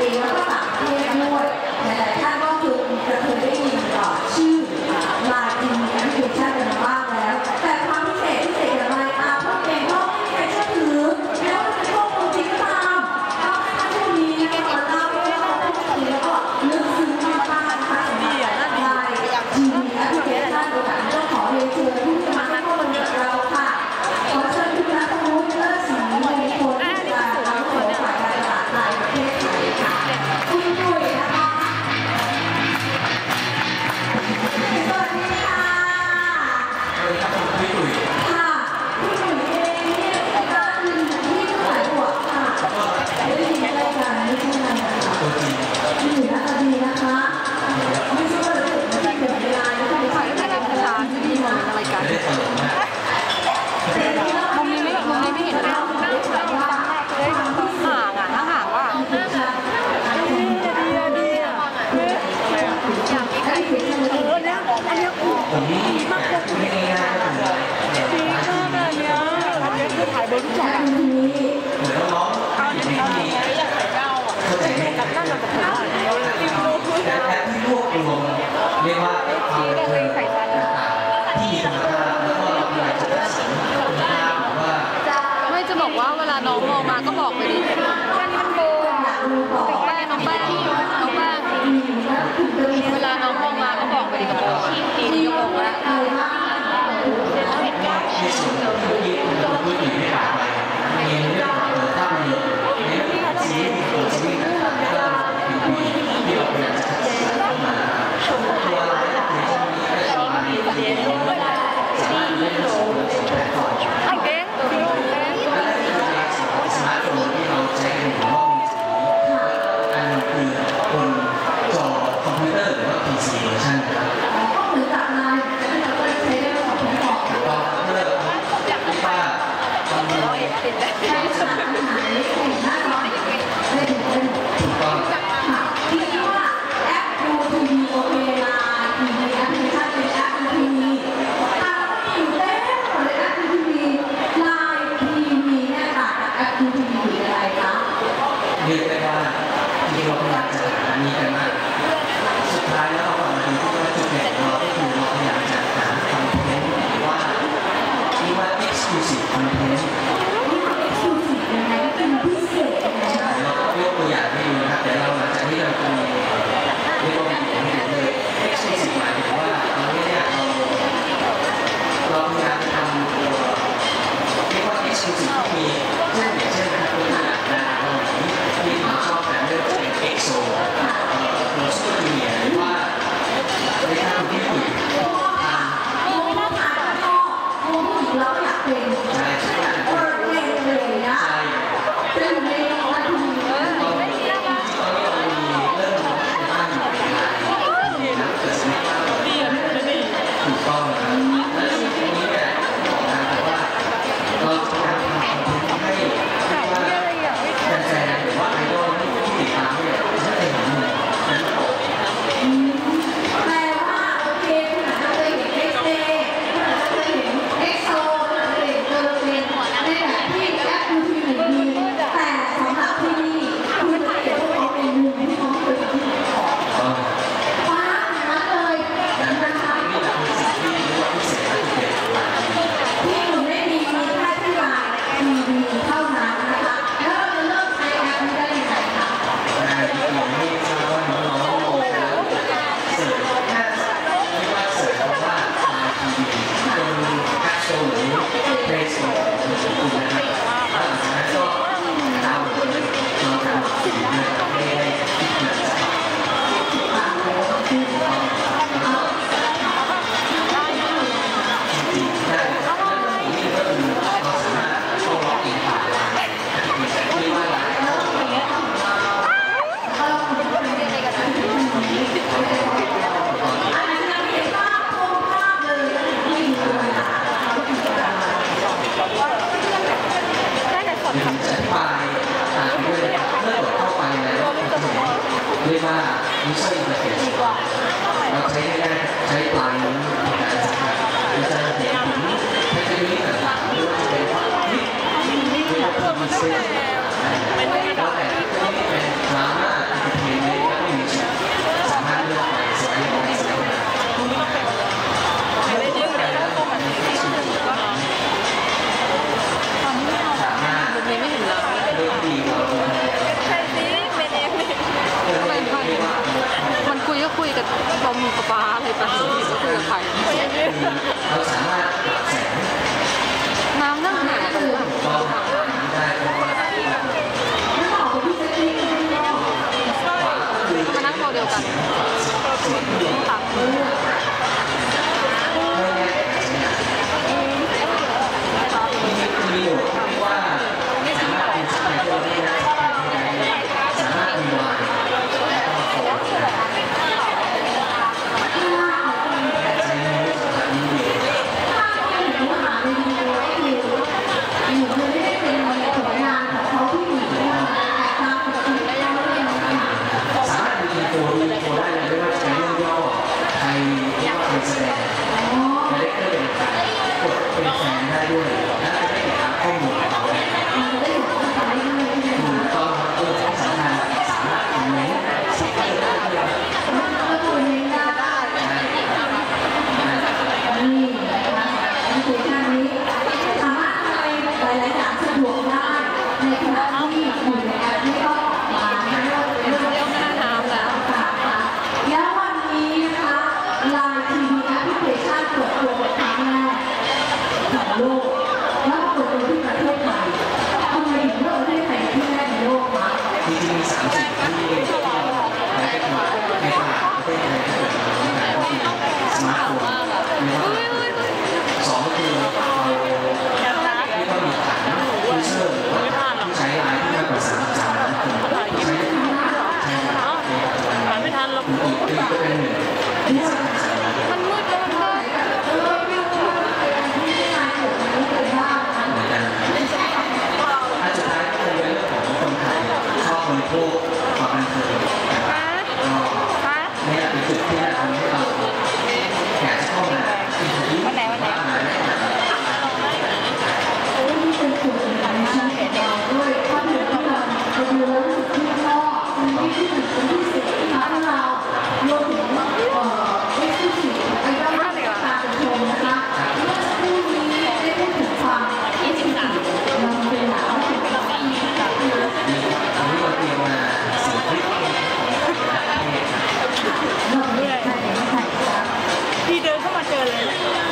เองแล้วก็สามารถที่จะวดหลายๆท่าน เบอร์ทุกสองเอาที่เราอยากใส่เก้าอะกับนั่นเราจะเท่าไหร่เราเลยที่รวบรวมเรียกว่าควาเพื่อต่างๆที่มีคุณภาพแล้วก็เราพยายามจะรักษาคุณภาพว่าไม่จะบอกว่าเวลาน้องมองมาก็บอกไปดิมันมันโบแป้งน้องแป้งน้องแป้งเวลาน้องมองมาก็บอกไปดิกระโบที่ที่ก็บอกว่า 年长、当地、年级、身高、年、바로 Bull Thank you.